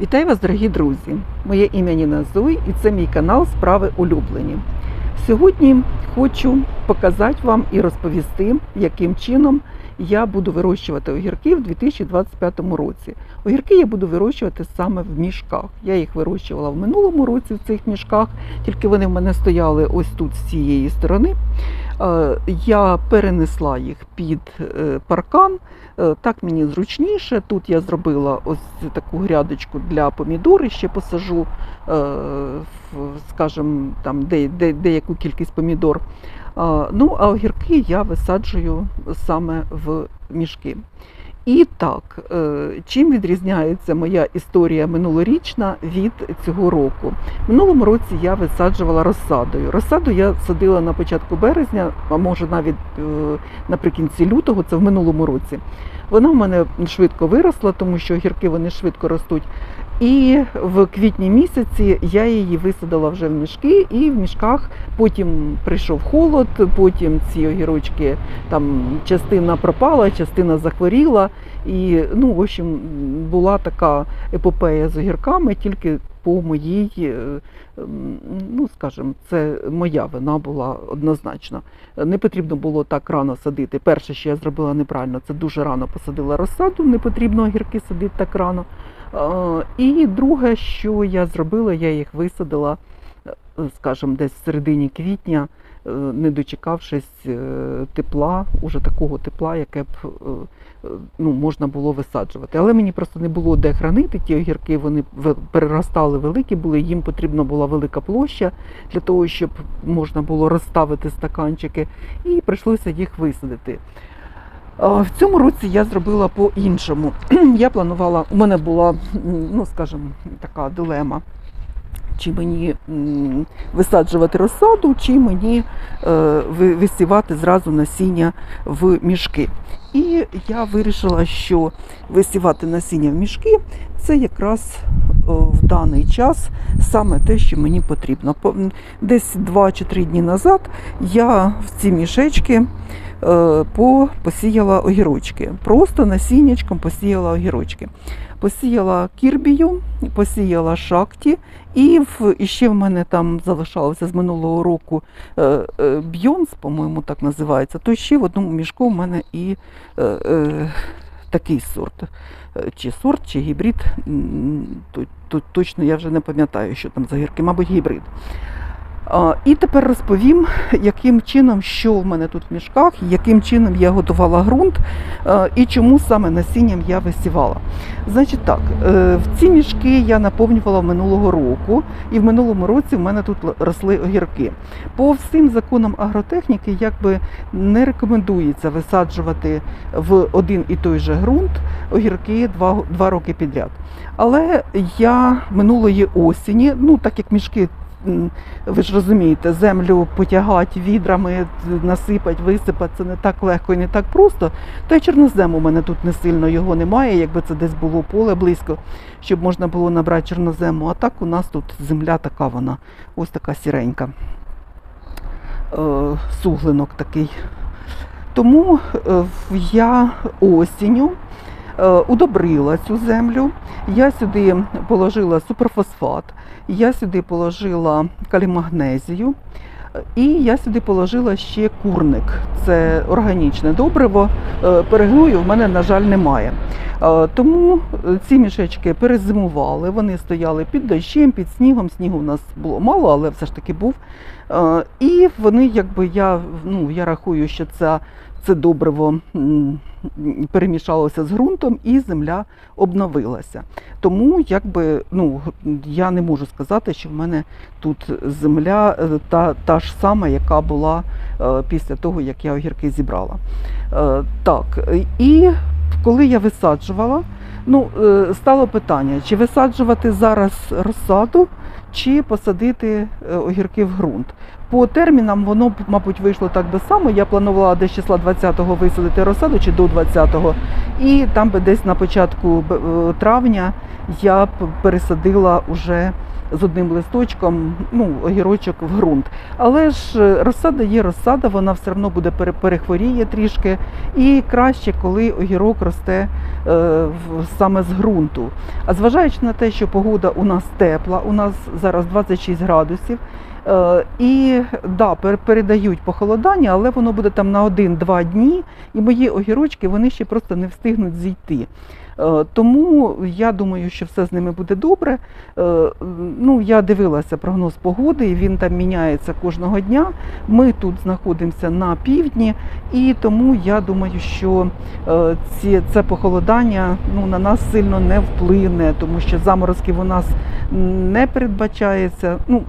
Вітаю вас, дорогі друзі! Моє ім'я Ніна Зуй і це мій канал Справи улюблені. Сьогодні хочу показати вам і розповісти, яким чином я буду вирощувати огірки в 2025 році. Огірки я буду вирощувати саме в мішках. Я їх вирощувала в минулому році в цих мішках, тільки вони в мене стояли ось тут з цієї сторони. Е, Я перенесла їх під е, паркан. Е, Так мені зручніше. Тут я зробила ось таку грядочку для помідори, ще посажу, скажімо, там де, де, деяку кількість помідор. Ну, а огірки я висаджую саме в мішки. І так, е, чим відрізняється моя історія минулорічна від цього року? Минулому році я висаджувала розсадою. Розсаду я садила на початку березня, а може навіть е, наприкінці лютого, це в минулому році. Вона в мене швидко виросла, тому що гірки вони швидко ростуть. І в квітні місяці я її висадила вже в мішки, і в мішках потім прийшов холод, потім ці огірочки там частина пропала, частина захворіла. І ну, в общем, була така епопея з огірками, тільки по моїй, е, ну скажімо, це моя вина була однозначно. Не потрібно було так рано садити. Перше, що я зробила неправильно, це дуже рано посадила розсаду, не потрібно огірки садити так рано. Е, І друге, що я зробила, я їх висадила, е, скажімо, десь в середині квітня, е, не дочекавшись тепла, уже такого тепла, яке б ну, можна було висаджувати. Але мені просто не було де хранити ті огірки, вони переростали великі були, їм потрібна була велика площа для того, щоб можна було розставити стаканчики, і прийшлося їх висадити. В цьому році я зробила по-іншому. Я планувала, у мене була, ну скажімо, така дилема. Чи мені висаджувати розсаду, чи мені е, висівати зразу насіння в мішки. І я вирішила, що висівати насіння в мішки це якраз в даний час саме те, що мені потрібно. Десь 2 чи 3 дні назад я в ці мішечки е, посіяла огірочки. Просто насіннячком посіяла огірочки. Посіяла кірбію, посіяла шакті, і, в, ще в мене там залишалося з минулого року е, е, бйонс, по-моєму, так називається. То ще в одному мішку в мене і е, е, такий сорт. Е, Чи сорт, чи гібрид. то- то- точно я вже не пам'ятаю, що там за гірки, мабуть, гібрид. І тепер розповім, яким чином, що в мене тут в мішках, яким чином я готувала ґрунт е, і чому саме насінням я висівала. Значить так, е, в ці мішки я наповнювала минулого року, і в минулому році в мене тут росли огірки. По всім законам агротехніки якби не рекомендується висаджувати в один і той же ґрунт огірки два, два роки підряд. Але я минулої осені, ну так як мішки ви ж розумієте, землю потягати відрами, насипати, висипати це не так легко і не так просто. Та й чорнозем у мене тут не сильно його немає, якби це десь було поле близько, щоб можна було набрати чорнозему. А так у нас тут земля така вона, ось така сіренька. Е, суглинок такий. Тому е, я осінню е, удобрила цю землю. Я сюди положила суперфосфат, я сюди положила калімагнезію, і я сюди положила ще курник. Це органічне добриво. Е, Перегною в мене, на жаль, немає. Е, Тому ці мішечки перезимували. Вони стояли під дощем, під снігом. Снігу в нас було мало, але все ж таки був. Е, І вони, якби я, ну, я рахую, що це, це добриво перемішалося з ґрунтом і земля обновилася. Тому якби, ну, я не можу сказати, що в мене тут земля е, та, та ж сама, яка була е, після того, як я огірки зібрала. Е, Так, і коли я висаджувала, ну, стало питання, чи висаджувати зараз розсаду, чи посадити е, огірки в ґрунт. По термінам воно б, мабуть, вийшло так би само. Я планувала десь числа 20-го висадити розсаду чи до 20-го. І там би десь на початку е, травня я пересадила уже з одним листочком, ну, огірочок в ґрунт. Але ж е, розсада є розсада, вона все одно буде пере- перехворіє трішки. І краще, коли огірок росте е, саме з ґрунту. А зважаючи на те, що погода у нас тепла, у нас зараз 26 градусів. Е, І да, передають похолодання, але воно буде там на 1-2 дні, і мої огірочки вони ще просто не встигнуть зійти. Е, Тому я думаю, що все з ними буде добре. Е, Ну, я дивилася прогноз погоди, і він там міняється кожного дня. Ми тут знаходимося на півдні, і тому я думаю, що е, ці, це похолодання ну, на нас сильно не вплине, тому що заморозків у нас не передбачається. Ну,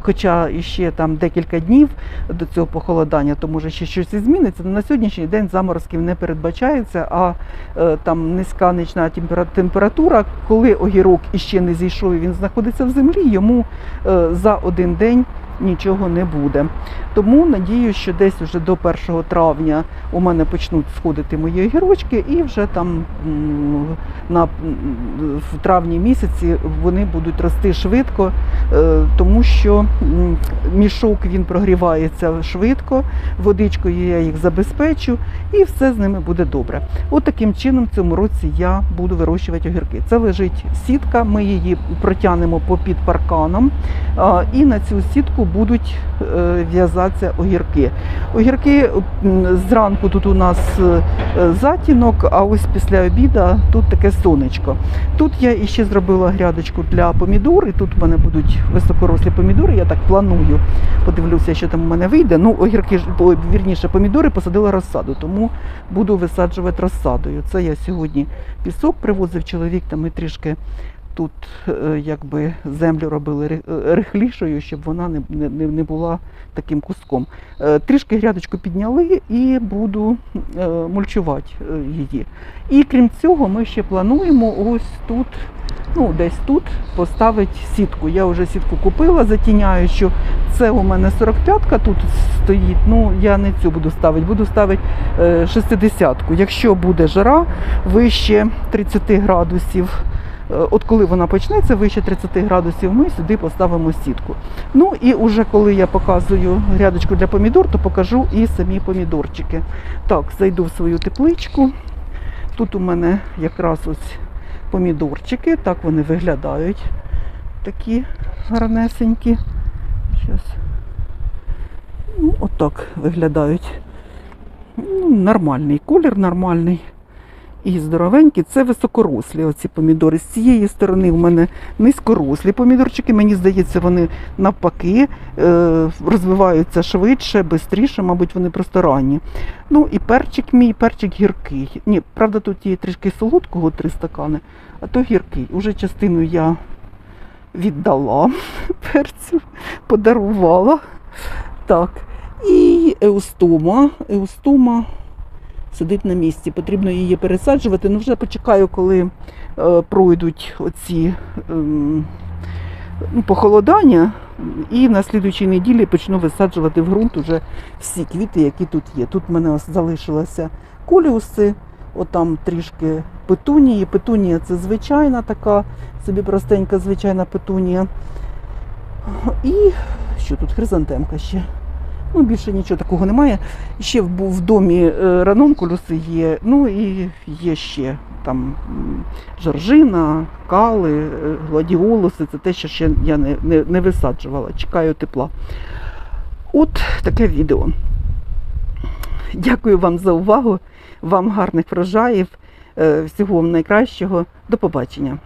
хоча ще там декілька днів до цього похолодання, то може ще щось і зміниться. На сьогоднішній день заморозків не передбачається, а е, там низька нічна температура, коли огірок іще не зійшов, і він знаходиться в землі, йому е, за один день нічого не буде. Тому надію, що десь вже до 1 травня у мене почнуть сходити мої огірочки, і вже там на, в травні місяці вони будуть рости швидко, е, тому що мішок він прогрівається швидко, водичкою я їх забезпечу, і все з ними буде добре. От таким чином в цьому році я буду вирощувати огірки. Це лежить сітка, ми її протягнемо попід парканом, і на цю сітку будуть е, в'язатися огірки. Огірки зранку тут у нас е, затінок, а ось після обіду тут таке сонечко. Тут я іще зробила грядочку для помідор, і тут в мене будуть високорослі помідори. Я так планую. Подивлюся, що там у мене вийде. Ну, огірки вірніше, помідори посадила розсаду, тому буду висаджувати розсадою. Це я сьогодні пісок привозив чоловік, там ми трішки тут е, якби землю робили е, рихлішою, щоб вона не, не, не- була таким куском. Е, Трішки грядочку підняли і буду мульчувати її. І крім цього, ми ще плануємо ось тут, ну десь тут поставити сітку. Я вже сітку купила, затіняю, що це у мене 45-ка тут стоїть. Ну я не цю буду ставити, буду ставити е, 60-ку. Якщо буде жара вище 30 градусів. Е, От коли вона почнеться вище 30 градусів, ми сюди поставимо сітку. Ну і уже коли я показую грядочку для помідор, то покажу і самі помідорчики. Так, зайду в свою тепличку. Тут у мене якраз ось помідорчики, так вони виглядають. Такі гарнесенькі. Щас. Ну, отак виглядають. Ну, нормальний колір, нормальний. І здоровенькі. Це високорослі оці помідори. З цієї сторони в мене низькорослі помідорчики. Мені здається, вони навпаки е, розвиваються швидше, швидше, мабуть, вони просто ранні. Ну і перчик мій, перчик гіркий. Ні, правда, тут є трішки солодкого три стакани, а то гіркий. Уже частину я віддала перцю, подарувала. Так. І еустома. Еустома сидить на місці. Потрібно її пересаджувати. Ну, вже почекаю, коли е, пройдуть оці ну, похолодання. І на слідуючій неділі почну висаджувати в ґрунт уже всі квіти, які тут є. Тут в мене залишилися коліуси, отам трішки петунії. Петунія це звичайна така, собі простенька звичайна петунія. І що тут хризантемка ще. Ну, більше нічого такого немає. Ще в, домі е, ранункулюси є, ну і є ще там м, жоржина, кали, е, гладіолуси. Це те, що ще я не, не, не висаджувала. Чекаю тепла. От таке відео. Дякую вам за увагу, вам гарних врожаїв, е, всього вам найкращого. До побачення.